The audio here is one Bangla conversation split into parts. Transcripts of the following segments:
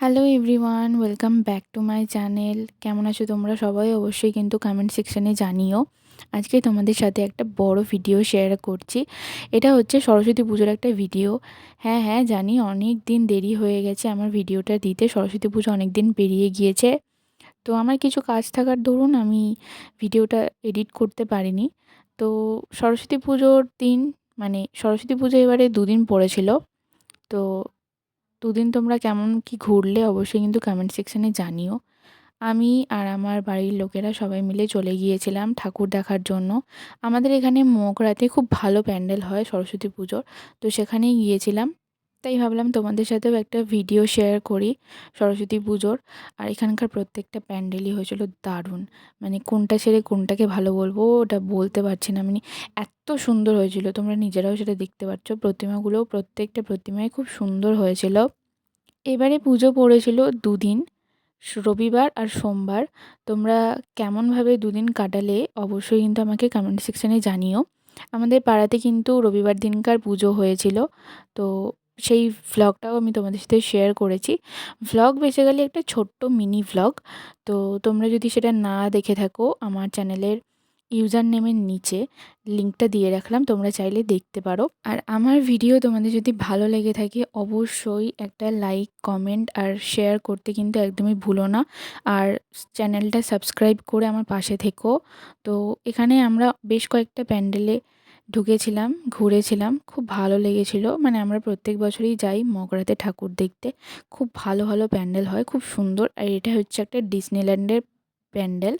Hello everyone welcome back to my channel কেমন আছো তোমরা সবাই? অবশ্যই কিন্তু কমেন্ট সেকশানে জানিও। আজকে তোমাদের সাথে একটা বড় ভিডিও শেয়ার করছি। এটা হচ্ছে সরস্বতী পুজোর একটা ভিডিও হ্যাঁ হ্যাঁ জানি অনেক দিন দেরি হয়ে গেছে আমার ভিডিওটা দিতে। সরস্বতী পুজো অনেক দিন পেরিয়ে গিয়েছে। তো আমার কিছু কাজ থাকার দরুন আমি ভিডিওটা এডিট করতে পারিনি। তো সরস্বতী পুজোর দিন মানে সরস্বতী পুজো এবারে দুদিন পড়েছিল। তো দুদিন তোমরা কেমন কি ঘুরলে অবশ্যই কিন্তু কমেন্ট সেকশানে জানিও। আমি আর আমার বাড়ির লোকেরা সবাই মিলে চলে গিয়েছিলাম ঠাকুর দেখার জন্য। আমাদের এখানে মগরাতে খুব ভালো প্যান্ডেল হয় সরস্বতী পুজোর। তো সেখানেই গিয়েছিলাম। তাই ভাবলাম তোমাদের সাথেও একটা ভিডিও শেয়ার করি, সরস্বতী পুজোর। আর এখানকার প্রত্যেকটা প্যান্ডেলই হয়েছিল দারুণ। মানে কোনটা ছেড়ে কোনটাকে ভালো বলব ওটা বলতে পারছি না। মানে এত সুন্দর হয়েছিল, তোমরা নিজেরাও সেটা দেখতে পাচ্ছ প্রতিমাগুলোও প্রত্যেকটা প্রতিমায় খুব সুন্দর হয়েছিল। এবারে পুজো পড়েছিল দুদিন, রবিবার আর সোমবার। তোমরা কেমনভাবে দুদিন কাটালে অবশ্যই কিন্তু আমাকে কমেন্ট সেকশানে জানিও। আমাদের পাড়াতে কিন্তু রবিবার দিনকার পুজো হয়েছিল। তো সেই ভ্লগটাও আমি তোমাদের সাথে শেয়ার করেছি। ভ্লগ বেসিক্যালি একটা ছোট্ট মিনি ভ্লগ তো তোমরা যদি সেটা না দেখে থাকো, আমার চ্যানেলের ইউজার নেমের নিচে লিঙ্কটা দিয়ে রাখলাম, তোমরা চাইলে দেখতে পারো। আর আমার ভিডিও তোমাদের যদি ভালো লেগে থাকে, অবশ্যই একটা লাইক কমেন্ট আর শেয়ার করতে কিন্তু একদমই ভুলো না। আর চ্যানেলটা সাবস্ক্রাইব করে আমার পাশে থেকো। তো এখানে আমরা বেশ কয়েকটা প্যান্ডেলে ঢুকেছিলাম, ঘুরেছিলাম, খুব ভালো লেগেছিল। মানে আমরা প্রত্যেক বছরই যাই মগরাতে ঠাকুর দেখতে। খুব ভালো ভালো প্যান্ডেল হয়, খুব সুন্দর। আর এটা হচ্ছে একটা ডিসনিল্যান্ডের প্যান্ডেল।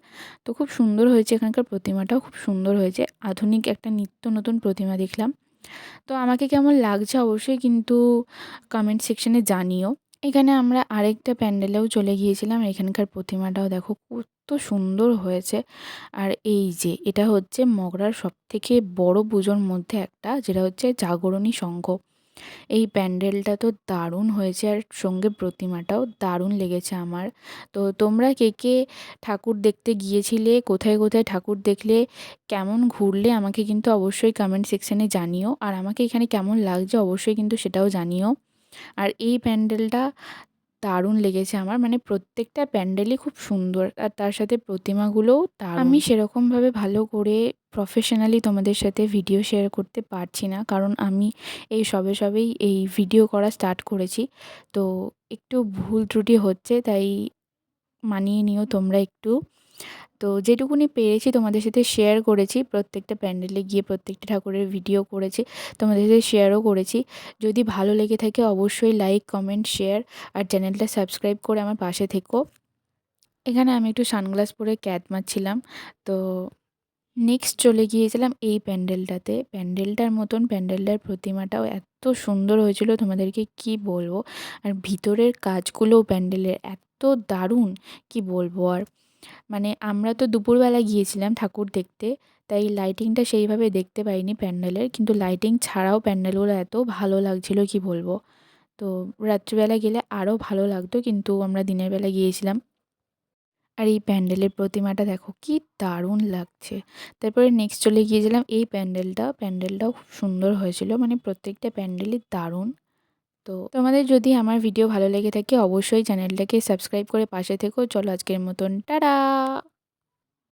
তো খুব সুন্দর হয়েছে এখানকার প্রতিমাটাও, খুব সুন্দর হয়েছে। আধুনিক একটা নিত্য নতুন প্রতিমা দেখলাম। তো আমাকে কেমন লাগছে অবশ্যই কিন্তু কমেন্ট সেকশানে জানিও। এখানে আমরা আরেকটা প্যান্ডেলেও চলে গিয়েছিলাম। এখানকার প্রতিমাটাও দেখো কত সুন্দর হয়েছে। আর এই যে, এটা হচ্ছে মগরার সবথেকে বড় পুজোর মধ্যে একটা, যেটা হচ্ছে জাগরণী সংঘ এই প্যান্ডেলটা তো দারুণ হয়েছে আর সঙ্গে প্রতিমাটাও দারুণ লেগেছে আমার। তো তোমরা কে কে ঠাকুর দেখতে গিয়েছিলে, কোথায় কোথায় ঠাকুর দেখলে, কেমন ঘুরলে, আমাকে কিন্তু অবশ্যই কমেন্ট সেকশানে জানিও। আর আমাকে এখানে কেমন লাগছে, অবশ্যই কিন্তু সেটাও জানিও। আর এই প্যান্ডেলটা দারুণ লেগেছে আমার। মানে প্রত্যেকটা প্যান্ডেলই খুব সুন্দর আর তার সাথে প্রতিমাগুলোও দারুণ। আমি সেরকমভাবে ভালো করে প্রফেশনালি তোমাদের সাথে ভিডিও শেয়ার করতে পারছি না, কারণ আমি এই সবে সবেই এই ভিডিও করা স্টার্ট করেছি। তো একটু ভুল ত্রুটি হচ্ছে, তাই মানিয়ে নিও তোমরা একটু। তো যেটুকুনি পেরেছি তোমাদের সাথে শেয়ার করেছি, প্রত্যেকটা প্যান্ডেলে গিয়ে প্রত্যেকটা ঠাকুরের ভিডিও করেছি, তোমাদের সাথে শেয়ারও করেছি। যদি ভালো লেগে থাকে অবশ্যই লাইক কমেন্ট শেয়ার আর চ্যানেলটা সাবস্ক্রাইব করে আমার পাশে থেকো। এখানে আমি একটু সানগ্লাস পরে ক্যাট মারছিলাম, তো নেক্সট চলে গিয়েছিলাম এই প্যান্ডেলটাতে। প্যান্ডেলটার মতন প্যান্ডেলটার প্রতিমাটাও এত সুন্দর হয়েছিল, তোমাদেরকে কি বলব? আর ভিতরের কাজগুলোও প্যান্ডেলের এত দারুণ, কি বলব আর? মানে আমরা তো দুপুরবেলা গিয়েছিলাম ঠাকুর দেখতে, তাই লাইটিংটা সেইভাবে দেখতে পাইনি প্যান্ডেলের, কিন্তু লাইটিং ছাড়াও প্যান্ডেলগুলো এত ভালো লাগছিল কি বলব। তো রাত্রিবেলা গেলে আরও ভালো লাগতো, কিন্তু আমরা দিনের বেলা গিয়েছিলাম। আর এই প্যান্ডেলের প্রতিমাটা দেখো কি দারুণ লাগছে। তারপরে নেক্সট চলে গিয়েছিলাম এই প্যান্ডেলটা, প্যান্ডেলটাও খুব সুন্দর হয়েছিল মানে প্রত্যেকটা প্যান্ডেলই দারুণ। তো তোমাদের যদি আমার ভিডিও ভালো লেগে থাকে, অবশ্যই চ্যানেলটাকে সাবস্ক্রাইব করে পাশে থেকো। চলো আজকের মতন, টাটা!